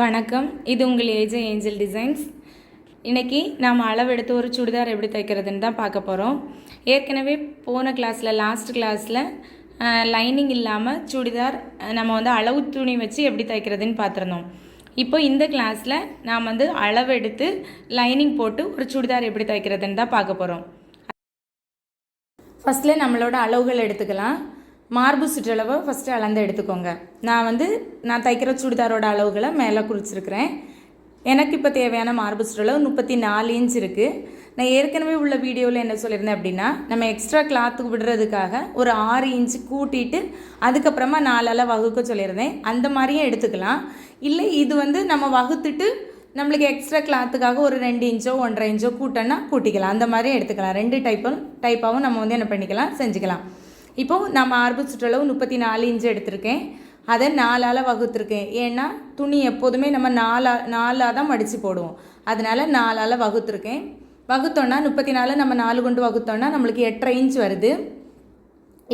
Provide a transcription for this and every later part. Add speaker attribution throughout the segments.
Speaker 1: வணக்கம். இது உங்கள் ஏஜே ஏஞ்சல் டிசைன்ஸ் இன்றைக்கி நாம் அளவெடுத்து ஒரு சுடிதார் எப்படி தைக்கிறதுன்னு தான் பார்க்க போகிறோம் ஏற்கனவே போன கிளாஸில் லாஸ்ட் கிளாஸில் லைனிங் இல்லாமல் சுடிதார் நம்ம வந்து அளவு துணி வச்சு எப்படி தைக்கிறதுன்னு பார்த்துருந்தோம். இப்போ இந்த கிளாஸில் நாம் வந்து அளவெடுத்து லைனிங் போட்டு ஒரு சுடிதார் எப்படி தைக்கிறதுன்னு தான் பார்க்க போகிறோம் ஃபஸ்ட்டில் நம்மளோட அளவுகள் எடுத்துக்கலாம். மார்பு சுற்றளவை ஃபஸ்ட்டு அளந்து எடுத்துக்கோங்க. நான் வந்து நான் தைக்கிற சுடிதாரோட அளவுகளை மேலே குறிச்சிருக்கிறேன் எனக்கு இப்போ தேவையான மார்பு சுற்றளவு முப்பத்தி நாலு இன்ச் இருக்குது நான் ஏற்கனவே உள்ள வீடியோவில் என்ன சொல்லியிருந்தேன் அப்படின்னா நம்ம எக்ஸ்ட்ரா கிளாத்துக்கு விடுறதுக்காக ஒரு ஆறு இன்ச்சு கூட்டிட்டு அதுக்கப்புறமா நாலால் வகுக்க சொல்லியிருந்தேன். அந்த மாதிரியும் எடுத்துக்கலாம். இல்லை இது வந்து நம்ம வகுத்துட்டு நம்மளுக்கு எக்ஸ்ட்ரா கிளாத்துக்காக ஒரு ரெண்டு இன்ச்சோ ஒன்றரை இன்ச்சோ கூட்டோன்னா கூட்டிக்கலாம். அந்த மாதிரி எடுத்துக்கலாம். ரெண்டு டைப்பும் டைப்பாகவும் நம்ம வந்து என்ன பண்ணிக்கலாம் செஞ்சுக்கலாம். இப்போது நான் மார்பு சுற்றளவு முப்பத்தி நாலு இன்ச்சு எடுத்திருக்கேன். அதை நாலால் வகுத்துருக்கேன். ஏன்னா துணி எப்போதுமே நம்ம நாலா நாலாக தான் மடித்து போடுவோம். அதனால் நாலால் வகுத்துருக்கேன். வகுத்தோன்னா முப்பத்தி நாலு நம்ம நாலு கொண்டு வகுத்தோன்னா நம்மளுக்கு எட்டரை இன்ச் வருது.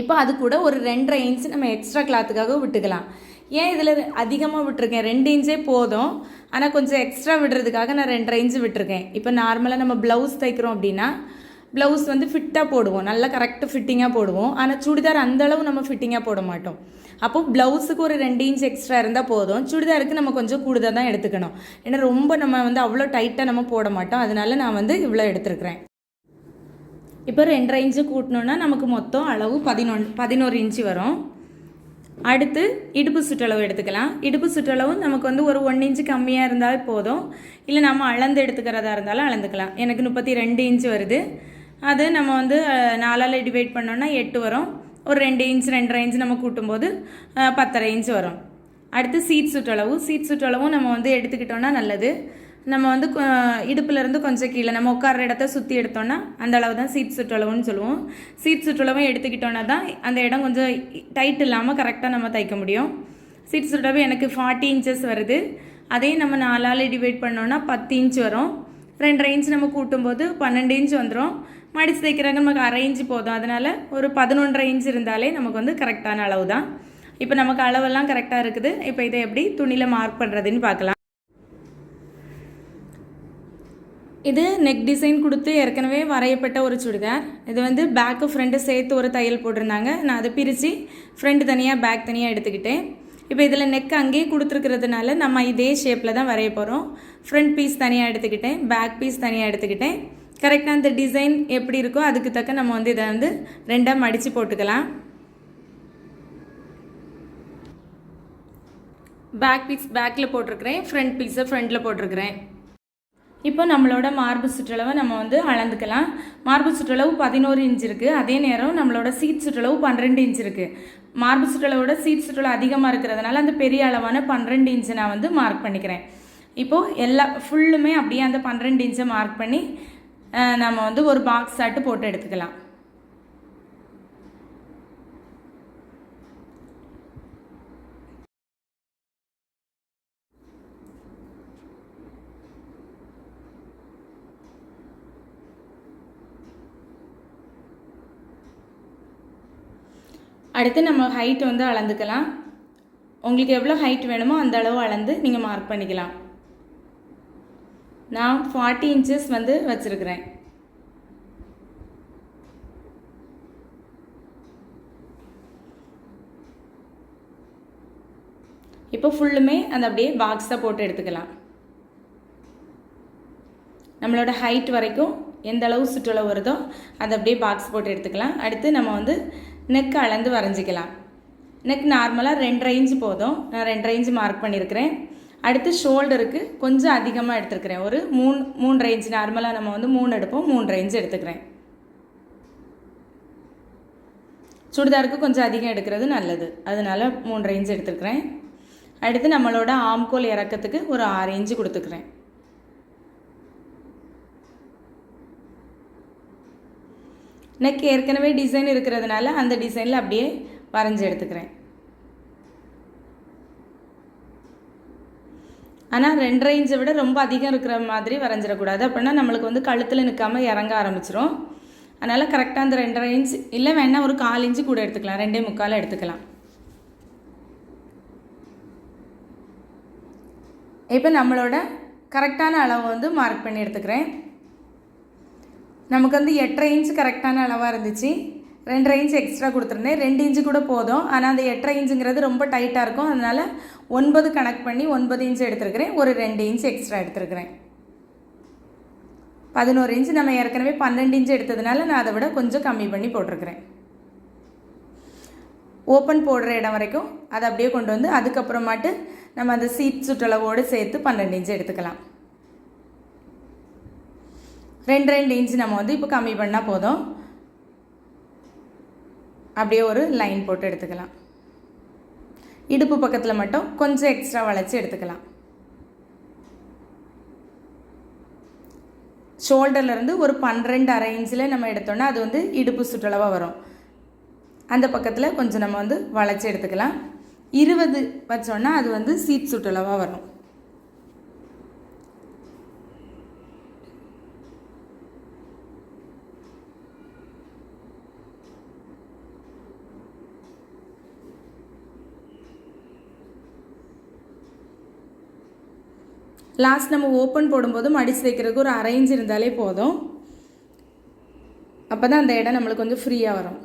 Speaker 1: இப்போ அது கூட ஒரு ரெண்டரை இன்ச் நம்ம எக்ஸ்ட்ரா கிளாத்துக்காக விட்டுக்கலாம். ஏன் இதில் அதிகமாக விட்டுருக்கேன்? ரெண்டு இன்ச்சே போதும். ஆனால் கொஞ்சம் எக்ஸ்ட்ரா விடுறதுக்காக நான் ரெண்டரை இன்ச்சு விட்டுருக்கேன். இப்போ நார்மலாக நம்ம ப்ளவுஸ் தைக்கிறோம் அப்படின்னா ப்ளவுஸ் வந்து ஃபிட்டாக போடுவோம். நல்லா கரெக்டாக ஃபிட்டிங்காக போடுவோம். ஆனால் சுடிதார் அந்தளவு நம்ம ஃபிட்டிங்காக போட மாட்டோம். அப்போ ப்ளவுஸுக்கு ஒரு ரெண்டு இன்ச் எக்ஸ்ட்ரா இருந்தால் போதும். சுடிதாருக்கு நம்ம கொஞ்சம் கூடுதல் தான் எடுத்துக்கணும். ஏன்னா ரொம்ப நம்ம வந்து அவ்வளோ டைட்டாக நம்ம போட மாட்டோம். அதனால நான் வந்து இவ்வளோ எடுத்துருக்குறேன். இப்போ ரெண்டரை இன்ச்சு கூட்டணுன்னா நமக்கு மொத்தம் அளவு பதினொன்று பதினோரு இன்ச்சு வரும். அடுத்து இடுப்பு சுற்றளவு எடுத்துக்கலாம். இடுப்பு சுற்றளவு நமக்கு வந்து ஒரு ஒன் இன்ச்சு கம்மியாக இருந்தால் போதும். இல்லை நம்ம அளந்து எடுத்துக்கிறதா இருந்தாலும் அளந்துக்கலாம். எனக்கு முப்பத்தி ரெண்டு இன்ச்சு வருது. அது நம்ம வந்து நாலால் டிவைட் பண்ணோன்னா எட்டு வரும். ஒரு ரெண்டு இன்ச் ரெண்டரை இன்ச் நம்ம கூட்டும்போது பத்தரை இன்ச் வரும். அடுத்து சீட் சுற்றளவு சீட் சுற்றளவும் நம்ம வந்து எடுத்துக்கிட்டோன்னா நல்லது. நம்ம வந்து இடுப்புலேருந்து கொஞ்சம் கீழே நம்ம உட்கார்ற இடத்த சுற்றி எடுத்தோம்னா அந்த அளவு தான் சீட் சுற்றளவுன்னு சொல்லுவோம். சீட் சுற்றளவும் எடுத்துக்கிட்டோன்னா தான் அந்த இடம் கொஞ்சம் டைட் இல்லாமல் கரெக்டாக நம்ம தைக்க முடியும். சீட் சுற்றளவு எனக்கு ஃபார்ட்டி இன்ச்சஸ் வருது. அதையும் நம்ம நாலால் டிவைட் பண்ணோன்னா பத்து இன்ச் வரும். ரெண்டரை இன்ச் நம்ம கூட்டும்போது பன்னெண்டு இன்ச் வந்துடும் மடித்து தைக்கிறாங்க நமக்கு அரை போதும். அதனால் ஒரு பதினொன்றரை இன்ச் இருந்தாலே நமக்கு வந்து கரெக்டான அளவு தான். இப்போ நமக்கு அளவெல்லாம் கரெக்டாக இருக்குது. இப்போ இதை எப்படி துணியில் மார்க் பண்ணுறதுன்னு பார்க்கலாம். இது நெக் டிசைன் கொடுத்து ஏற்கனவே வரையப்பட்ட ஒரு சுடிதார். இது வந்து பேக்கு ஃப்ரண்ட்டு சேர்த்து ஒரு தையல் போட்டிருந்தாங்க. நான் அதை பிரித்து ஃப்ரண்ட் தனியாக பேக் தனியாக எடுத்துக்கிட்டேன். இப்போ இதில் நெக் அங்கேயே கொடுத்துருக்கிறதுனால நம்ம இதே ஷேப்பில் தான் வரைய போகிறோம் ஃப்ரண்ட் பீஸ் தனியாக எடுத்துக்கிட்டேன். பேக் பீஸ் தனியாக எடுத்துக்கிட்டேன். கரெக்டாக அந்த டிசைன் எப்படி இருக்கோ அதுக்கு தக்க நம்ம வந்து இதை வந்து ரெண்டாக மடித்து போட்டுக்கலாம். பேக் பீஸ் பேக்கில் போட்டிருக்கிறேன். ஃப்ரண்ட் பீஸை ஃப்ரண்ட்டில் போட்டிருக்கிறேன். இப்போ நம்மளோட மார்பு சுற்றளவை நம்ம வந்து அளந்துக்கலாம். மார்பு சுற்றளவு பதினோரு இன்ச் இருக்குது அதே நேரம் நம்மளோட சீட் சுற்றளவு பன்னிரெண்டு இன்ச் இருக்குது மார்பு சுற்றளவோட சீட் சுற்றளவு அதிகமாக இருக்கிறதுனால அந்த பெரிய அளவான பன்னிரெண்டு இன்ச்சை நான் வந்து மார்க் பண்ணிக்கிறேன். இப்போது எல்லா ஃபுல்லுமே அப்படியே அந்த பன்னிரெண்டு இன்ச்சை மார்க் பண்ணி நம்ம வந்து ஒரு பாக்ஸ் ஆட்டு போட்டு எடுத்துக்கலாம். அடுத்து நம்ம ஹைட் வந்து அளந்துக்கலாம். உங்களுக்கு எவ்வளோ ஹைட் வேணுமோ அந்த அளவு அளந்து நீங்கள் மார்க் பண்ணிக்கலாம். நான் ஃபார்ட்டி இன்ச்சஸ் வந்து வச்சுருக்கிறேன். இப்போ ஃபுல்லுமே அந்த அப்படியே பாக்ஸாக போட்டு எடுத்துக்கலாம். நம்மளோட ஹைட் வரைக்கும் எந்த அளவு சுற்றளவு வருதோ அதை அப்படியே பாக்ஸ் போட்டு எடுத்துக்கலாம். அடுத்து நம்ம வந்து நெக் அளந்து வரைஞ்சிக்கலாம். நெக் நார்மலாக ரெண்டரை இன்ச் போதும். நான் ரெண்டரை இன்ச் மார்க் பண்ணியிருக்கிறேன். அடுத்து ஷோல்டருக்கு கொஞ்சம் அதிகமாக எடுத்துருக்கிறேன். ஒரு மூணு மூணு ரேஞ்ச் நார்மலாக நம்ம வந்து மூணு எடுப்போம் மூணு ரேஞ்ச் எடுத்துக்கிறேன். சுடிதாருக்கு கொஞ்சம் அதிகம் எடுக்கிறது நல்லது. அதனால மூணு ரேஞ்ச் எடுத்துருக்கிறேன். அடுத்து நம்மளோட ஆம்கோல் இறக்கத்துக்கு ஒரு ஆறு இன்ச்சு கொடுத்துக்கிறேன். நெக் ஏற்கனவே டிசைன் இருக்கிறதுனால அந்த டிசைனில் அப்படியே வரைஞ்சி எடுத்துக்கிறேன். ஆனால் ரெண்டரை இன்ச்சை விட ரொம்ப அதிகம் இருக்கிற மாதிரி வரைஞ்சிடக்கூடாது. அப்படின்னா நம்மளுக்கு வந்து கழுத்தில் நிற்காம இறங்க ஆரம்பிச்சிரும். அதனால் கரெக்டாக அந்த ரெண்டரை இன்ச் இல்லை வேணால் ஒரு கால் இன்ச்சு கூட எடுத்துக்கலாம். ரெண்டே முக்கால் எடுத்துக்கலாம். இப்போ நம்மளோட கரெக்டான அளவு வந்து மார்க் பண்ணி எடுத்துக்கிறேன். நமக்கு வந்து எட்டரை இன்ச் கரெக்டான அளவாக இருந்துச்சு. ரெண்டரை இன்ச் எக்ஸ்ட்ரா கொடுத்துருந்தேன். ரெண்டு இன்ச்சு கூட போதும். ஆனால் அந்த எட்டரை இன்ச்சுங்கிறது ரொம்ப டைட்டாக இருக்கும். அதனால் ஒன்பது கனெக்ட் பண்ணி ஒன்பது இன்ச்சு எடுத்துருக்கிறேன். ஒரு ரெண்டு இன்ச் எக்ஸ்ட்ரா எடுத்துருக்கிறேன். பதினோரு இன்ச் நம்ம ஏற்கனவே பன்னெண்டு இன்ச்சு எடுத்ததுனால நான் அதை விட கொஞ்சம் கம்மி பண்ணி போட்டிருக்கிறேன். ஓப்பன் போடுற இடம் வரைக்கும் அதை அப்படியே கொண்டு வந்து அதுக்கப்புறமாட்டு நம்ம அந்த சீட் சுற்றளவோடு சேர்த்து பன்னெண்டு இன்ச்சு எடுத்துக்கலாம். ரெண்டு ரெண்டு இன்ச்சு நம்ம வந்து இப்போ கம்மி பண்ணால் போதும். அப்படியே ஒரு லைன் போட்டு எடுத்துக்கலாம். இடுப்பு பக்கத்தில் மட்டும் கொஞ்சம் எக்ஸ்ட்ரா வளைச்சி எடுத்துக்கலாம். ஷோல்டர்லேருந்து ஒரு பன்னிரெண்டு அரை இன்ச்சில் நம்ம எடுத்தோன்னா அது வந்து இடுப்பு சுற்றளவாக வரும். அந்த பக்கத்தில் கொஞ்சம் நம்ம வந்து வளைச்சி எடுத்துக்கலாம். இருபது வச்சோன்னா அது வந்து சீட் சுற்றளவாக வரும். லாஸ்ட் நம்ம ஓப்பன் போடும்போது மடித்து வைக்கிறதுக்கு ஒரு அரேஞ்ச் இருந்தாலே போதும். அப்போ தான் அந்த இடம் நம்மளுக்கு கொஞ்சம் ஃப்ரீயாக வரும்.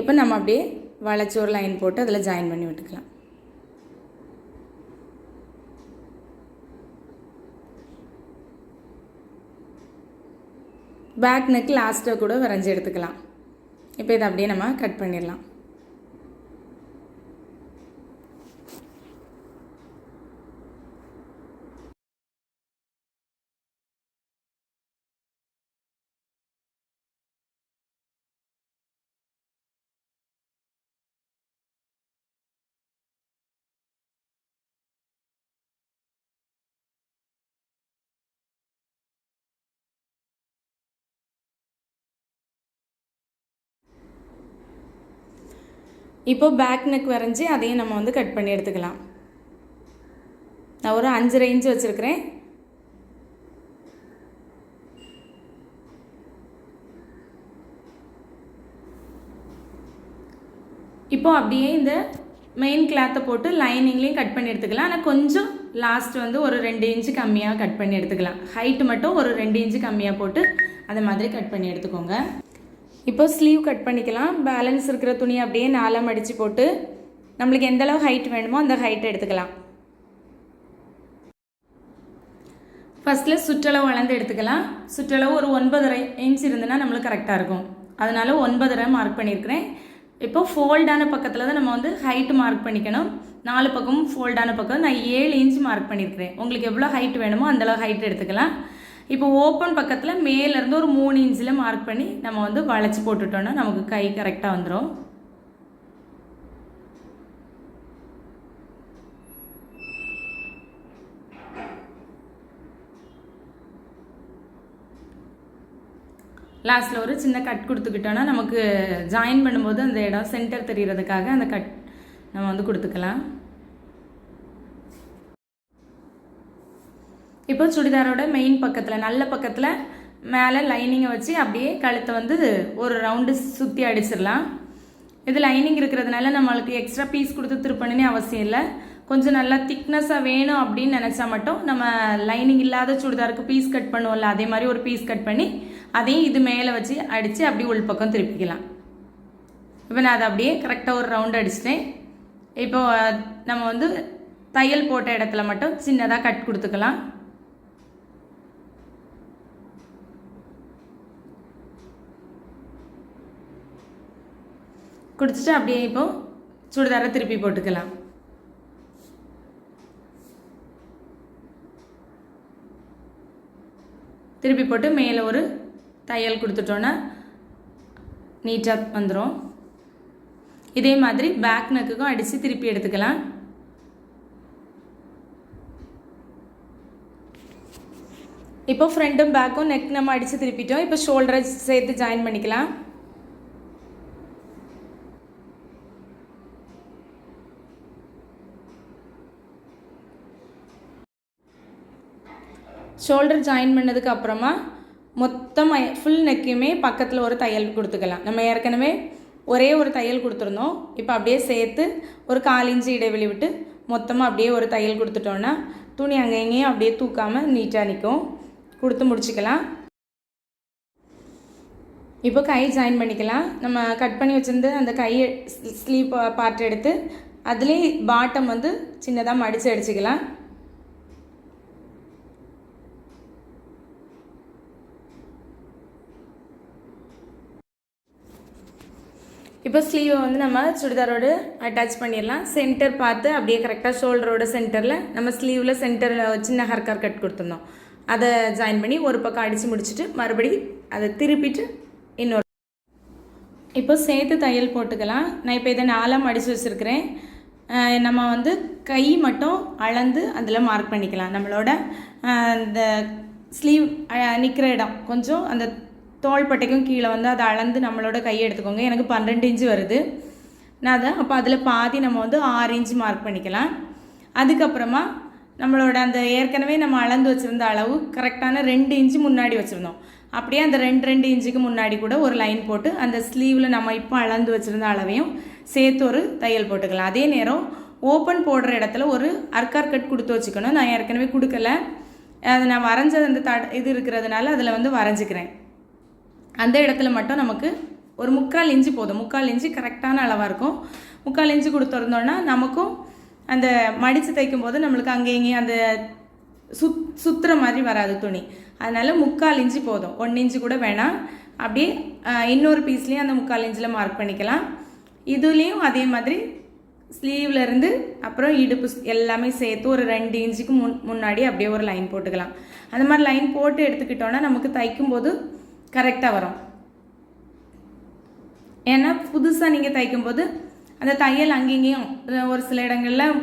Speaker 1: இப்போ நம்ம அப்படியே வளைச்சி ஒரு லைன் போட்டு அதில் ஜாயின் பண்ணி விட்டுக்கலாம். பேக் நெக் லாஸ்ட்டை கூட வரைஞ்சி எடுத்துக்கலாம். இப்போ இதை அப்படியே நம்ம கட் பண்ணிடலாம். இப்போ பேக் நெக் வரைஞ்சி அதையும் நம்ம வந்து கட் பண்ணி எடுத்துக்கலாம். நான் ஒரு அஞ்சரை இன்ச் வச்சுருக்கிறேன். இப்போ அப்படியே இந்த மெயின் கிளாத்தை போட்டு லைனிங்லேயும் கட் பண்ணி எடுத்துக்கலாம். ஆனால் கொஞ்சம் லாஸ்ட் வந்து ஒரு ரெண்டு இன்ச்சு கம்மியாக கட் பண்ணி எடுத்துக்கலாம். ஹைட்டு மட்டும் ஒரு ரெண்டு இன்ச்சு கம்மியாக போட்டு அதை மாதிரி கட் பண்ணி எடுத்துக்கோங்க. இப்போ ஸ்லீவ் கட் பண்ணிக்கலாம். பேலன்ஸ் இருக்கிற துணி அப்படியே நாலாம் மடித்து போட்டு நம்மளுக்கு எந்த அளவு ஹைட் வேணுமோ அந்த ஹைட் எடுத்துக்கலாம். ஃபஸ்ட்டில் சுற்றளவு வளர்ந்து எடுத்துக்கலாம். சுற்றளவு ஒரு ஒன்பதரை இன்ச் இருந்ததுன்னா நம்மளுக்கு கரெக்டாக இருக்கும். அதனால் ஒன்பதரை மார்க் பண்ணியிருக்கிறேன். இப்போ ஃபோல்டான பக்கத்தில் தான் நம்ம வந்து ஹைட் மார்க் பண்ணிக்கணும். நாலு பக்கமும் ஃபோல்டான பக்கம். நான் ஏழு இன்ச் மார்க் பண்ணியிருக்கிறேன். உங்களுக்கு எவ்வளோ ஹைட் வேணுமோ அந்தளவு ஹைட் எடுத்துக்கலாம். இப்போ ஓப்பன் பக்கத்தில் மேலேருந்து ஒரு மூணு இன்ச்சில் மார்க் பண்ணி நம்ம வந்து வளைச்சி போட்டுட்டோன்னா நமக்கு கை கரெக்டாக வந்துடும் லாஸ்ட்டில் ஒரு சின்ன கட் கொடுத்துக்கிட்டோன்னா நமக்கு ஜாயின் பண்ணும்போது அந்த இடம் சென்டர் தெரிகிறதுக்காக அந்த கட் நம்ம வந்து கொடுத்துக்கலாம். இப்போ சுடிதாரோட மெயின் பக்கத்தில் நல்ல பக்கத்தில் மேலே லைனிங்கை வச்சு அப்படியே கழுத்தை வந்து ஒரு ரவுண்டு சுற்றி அடிச்சிடலாம். இது லைனிங் இருக்கிறதுனால நம்மளுக்கு எக்ஸ்ட்ரா பீஸ் கொடுத்து திருப்பணுன்னு அவசியம் இல்லை. கொஞ்சம் நல்லா திக்னஸாக வேணும் அப்படின்னு நினச்சா மட்டும் நம்ம லைனிங் இல்லாத சுடிதாருக்கு பீஸ் கட் பண்ணுவோம்ல அதே மாதிரி ஒரு பீஸ் கட் பண்ணி அதையும் இது மேலே வச்சு அடித்து அப்படியே உள்பக்கம் திருப்பிக்கலாம். இப்போ நான் அதை அப்படியே கரெக்டாக ஒரு ரவுண்டு அடிச்சிட்டேன். இப்போது நம்ம வந்து தையல் போட்ட இடத்துல மட்டும் சின்னதாக கட் கொடுத்துக்கலாம். பிடிச்சிட்டு அப்படியே இப்போ சுடிதாரை திருப்பி போட்டுக்கலாம். திருப்பி போட்டு மேலே ஒரு தையல் கொடுத்துட்டோன்னா நீட்டாக வந்துடும் இதே மாதிரி பேக் நெக்குக்கும் அடித்து திருப்பி எடுத்துக்கலாம். இப்போ ஃப்ரண்ட்டும் பேக்கும் நெக் நம்ம அடித்து திருப்பிட்டோம். இப்போ ஷோல்டரை சேர்த்து ஜாயின் பண்ணிக்கலாம். ஷோல்டர் ஜாயின் பண்ணதுக்கு அப்புறமா மொத்தம் ஃபுல் நெக்கையுமே பக்கத்தில் ஒரு தையல் கொடுத்துக்கலாம். நம்ம ஏற்கனவே ஒரே ஒரு தையல் கொடுத்துருந்தோம். இப்போ அப்படியே சேர்த்து ஒரு கால் இன்ச்சு இடைவெளி விட்டு மொத்தமாக அப்படியே ஒரு தையல் கொடுத்துட்டோன்னா துணி அங்கே இங்கேயும் அப்படியே தூக்காமல் நீட்டாக நிற்கும் கொடுத்து முடிச்சுக்கலாம். இப்போ கை ஜாயின் பண்ணிக்கலாம். நம்ம கட் பண்ணி வச்சுருந்து அந்த கையை ஸ்லீவ் பார்ட் எடுத்து அதுலேயே பாட்டம் வந்து சின்னதாக மடித்து அடிச்சுக்கலாம். இப்போ ஸ்லீவை வந்து நம்ம சுடிதாரோடு அட்டாச் பண்ணிடலாம். சென்டர் பார்த்து அப்படியே கரெக்டாக ஷோல்டரோட சென்டரில் நம்ம ஸ்லீவில் சென்டரில் சின்ன ஹர்கர் கட் கொடுத்துருந்தோம். அதை ஜாயின் பண்ணி ஒரு பக்கம் அடித்து முடிச்சுட்டு மறுபடி அதை திருப்பிட்டு இன்னொரு இப்போ சேர்த்து தையல் போட்டுக்கலாம். நான் இப்போ இதை நாலாம் அடித்து வச்சுருக்கிறேன். நம்ம வந்து கை மட்டும் அளந்து அதில் மார்க் பண்ணிக்கலாம். நம்மளோட அந்த இந்த ஸ்லீவ் நிற்கிற இடம் கொஞ்சம் அந்த தோள்பட்டைக்கும் கீழே வந்து அதை அளந்து நம்மளோட கையை எடுத்துக்கோங்க. எனக்கு பன்னெண்டு இன்ச்சு வருது. நான் அதை அப்போ அதில் பாதி நம்ம வந்து ஆறு இன்ச்சு மார்க் பண்ணிக்கலாம். அதுக்கப்புறமா நம்மளோட அந்த ஏற்கனவே நம்ம அளந்து வச்சுருந்த அளவு கரெக்டான ரெண்டு இன்ச்சு முன்னாடி வச்சுருந்தோம். அப்படியே அந்த ரெண்டு ரெண்டு இன்ச்சுக்கு முன்னாடி கூட ஒரு லைன் போட்டு அந்த ஸ்லீவில் நம்ம இப்போ அளந்து வச்சுருந்த அளவையும் சேர்த்து ஒரு தையல் போட்டுக்கலாம். அதே நேரம் ஓப்பன் போடுற இடத்துல ஒரு அர்க்கார் கட் கொடுத்து வச்சுக்கணும். நான் ஏற்கனவே கொடுக்கல. அதை நான் வரைஞ்சது அந்த தட இது இருக்கிறதுனால அதில் வந்து வரைஞ்சிக்கிறேன். அந்த இடத்துல மட்டும் நமக்கு ஒரு முக்கால் இன்ச்சு போதும். முக்கால் இன்ச்சு கரெக்டான அளவாக இருக்கும். முக்கால் இன்ச்சு கொடுத்துருந்தோன்னா நமக்கும் அந்த மடித்து தைக்கும் போது நம்மளுக்கு அங்கே இங்கேயும் அந்த சுத் சுற்றுற மாதிரி வராது துணி. அதனால் முக்கால் இன்ச்சு போதும். ஒன் இன்ச்சு கூட வேணாம். அப்படியே இன்னொரு பீஸ்லேயும் அந்த முக்கால் இன்ச்சில் மார்க் பண்ணிக்கலாம். இதுலேயும் அதே மாதிரி ஸ்லீவ்லேருந்து அப்புறம் இடுப்பு எல்லாமே சேர்த்து ஒரு ரெண்டு இன்ச்சுக்கு முன் முன்னாடி அப்படியே ஒரு லைன் போட்டுக்கலாம். அந்த மாதிரி லைன் போட்டு எடுத்துக்கிட்டோன்னா நமக்கு தைக்கும்போது கரெக்டாக வரும். ஏன்னா புதுசாக நீங்கள் தைக்கும்போது அந்த தையல் அங்கேயும் ஒரு சில இடங்களில்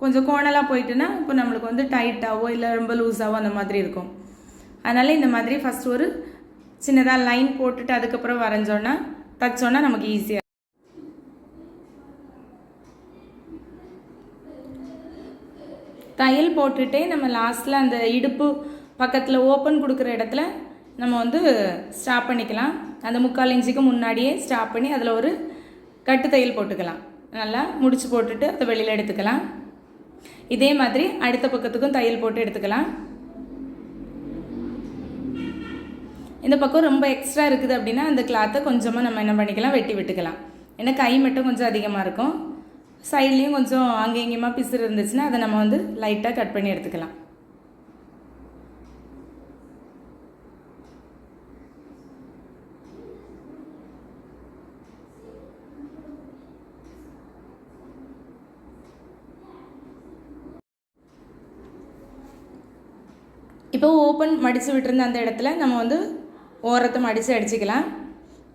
Speaker 1: கொஞ்சம் கோணலாக போயிட்டுன்னா இப்போ நம்மளுக்கு வந்து டைட்டாவோ இல்லை ரொம்ப லூஸாவோ அந்த மாதிரி இருக்கும். அதனால் இந்த மாதிரி ஃபஸ்ட் ஒரு சின்னதாக லைன் போட்டுட்டு அதுக்கப்புறம் வரைஞ்சோன்னா தைச்சோன்னா நமக்கு ஈஸியாக தையல் போட்டுகிட்டே நம்ம லாஸ்ட்டில் அந்த இடுப்பு பக்கத்தில் ஓப்பன் கொடுக்குற இடத்துல நம்ம வந்து ஸ்டாப் பண்ணிக்கலாம். அந்த முக்கால் இன்ச்சுக்கு முன்னாடியே ஸ்டாப் பண்ணி அதில் ஒரு கட்டு தையல் போட்டுக்கலாம். நல்லா முடிச்சு போட்டுட்டு அதை வெளியில் எடுத்துக்கலாம். இதே மாதிரி அடுத்த பக்கத்துக்கும் தையல் போட்டு எடுத்துக்கலாம். இந்த பக்கம் ரொம்ப எக்ஸ்ட்ரா இருக்குது அப்படின்னா அந்த கிளாத்தை கொஞ்சமாக நம்ம என்ன பண்ணிக்கலாம் வெட்டி விட்டுக்கலாம். ஏன்னா கை மட்டும் கொஞ்சம் அதிகமாக இருக்கும். சைட்லேயும் கொஞ்சம் அங்கே இங்கேயுமா பிசுறு இருந்துச்சுன்னா அதை நம்ம வந்து லைட்டாக கட் பண்ணி எடுத்துக்கலாம் இப்போ ஓப்பன் மடித்து விட்டுருந்த அந்த இடத்துல நம்ம வந்து ஓரத்தை மடித்து அடிச்சுக்கலாம்.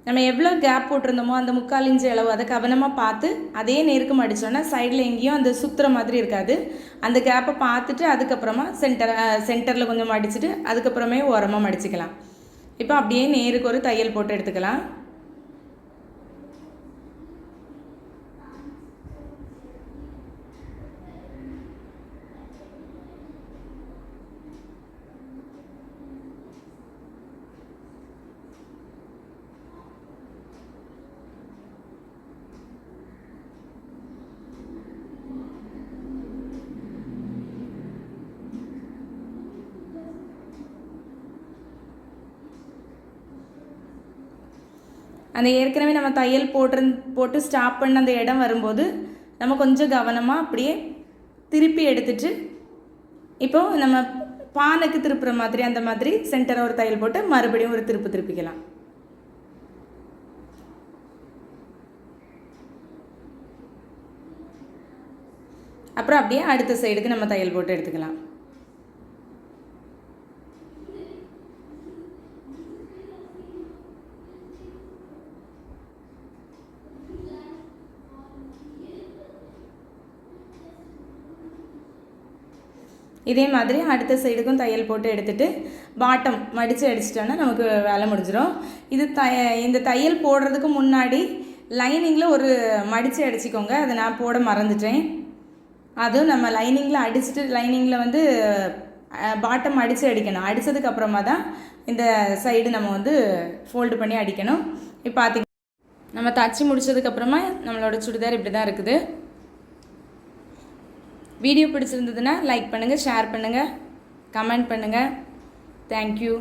Speaker 1: நம்ம எவ்வளோ கேப் போட்டிருந்தோமோ அந்த முக்கால் இன்ச்சு அளவு அதை கவனமாக பார்த்து அதே நேருக்கு மடித்தோன்னா சைடில் எங்கேயும் அந்த சுற்றுற மாதிரி இருக்காது. அந்த கேப்பை பார்த்துட்டு அதுக்கப்புறமா சென்டர் சென்டரில் கொஞ்சம் மடிச்சுட்டு அதுக்கப்புறமே ஓரமாக மடிச்சுக்கலாம். இப்போ அப்படியே நேருக்கு ஒரு தையல் போட்டு எடுத்துக்கலாம். அந்த ஏற்கனவே நம்ம தையல் போட்டிருந் போட்டு ஸ்டாப் பண்ண அந்த இடம் வரும்போது நம்ம கொஞ்சம் கவனமாக அப்படியே திருப்பி எடுத்துட்டு இப்போ நம்ம பானைக்கு திருப்புற மாதிரி அந்த மாதிரி சென்டரை ஒரு தையல் போட்டு மறுபடியும் ஒரு திருப்பு திருப்பிக்கலாம். அப்புறம் அப்படியே அடுத்த சைடுக்கு நம்ம தையல் போட்டு எடுத்துக்கலாம். இதே மாதிரி அடுத்த சைடுக்கும் தையல் போட்டு எடுத்துகிட்டு பாட்டம் மடித்து அடிச்சிட்டோன்னா நமக்கு வேலை முடிஞ்சிடும் இது த இந்த தையல் போடுறதுக்கு முன்னாடி லைனிங்கில் ஒரு மடித்து அடிச்சிக்கோங்க. அதை நான் போட மறந்துட்டேன். அதுவும் நம்ம லைனிங்கில் அடிச்சுட்டு லைனிங்கில் வந்து பாட்டம் அடித்து அடிக்கணும். அடித்ததுக்கு அப்புறமா தான் இந்த சைடு நம்ம வந்து ஃபோல்டு பண்ணி அடிக்கணும். இப்போ பார்த்திங்க நம்ம தச்சு முடிச்சதுக்கப்புறமா நம்மளோட சுடிதார் இப்படி தான் இருக்குது. வீடியோ பிடிச்சிருந்ததுன்னா லைக் பண்ணுங்கள் ஷேர் பண்ணுங்கள் கமெண்ட் பண்ணுங்கள் தேங்க்யூ